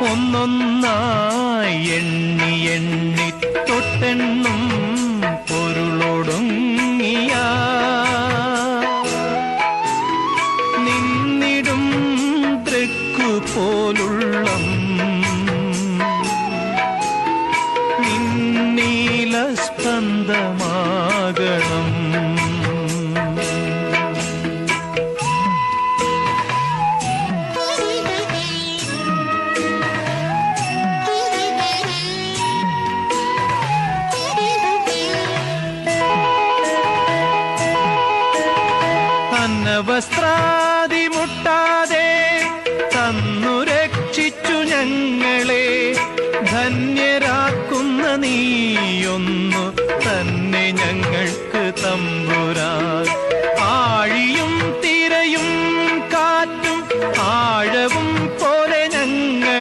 ഒന്നൊന്നായി എണ്ണി എണ്ണി തൊട്ടെണ്ണും പൊരുളൊടുങ്ങിയ. നിന്നിടും തൃക്കു പോലുള്ളം നിന്നീല സ്പന്ദമാകണം അന്നവസ്ത്രാദി മുട്ടാതെ തന്നു രക്ഷിച്ചു ഞങ്ങളെ. ധന്യരാക്കുന്ന നീയൊന്നു തന്നെ ഞങ്ങൾക്ക് തമ്പുരാ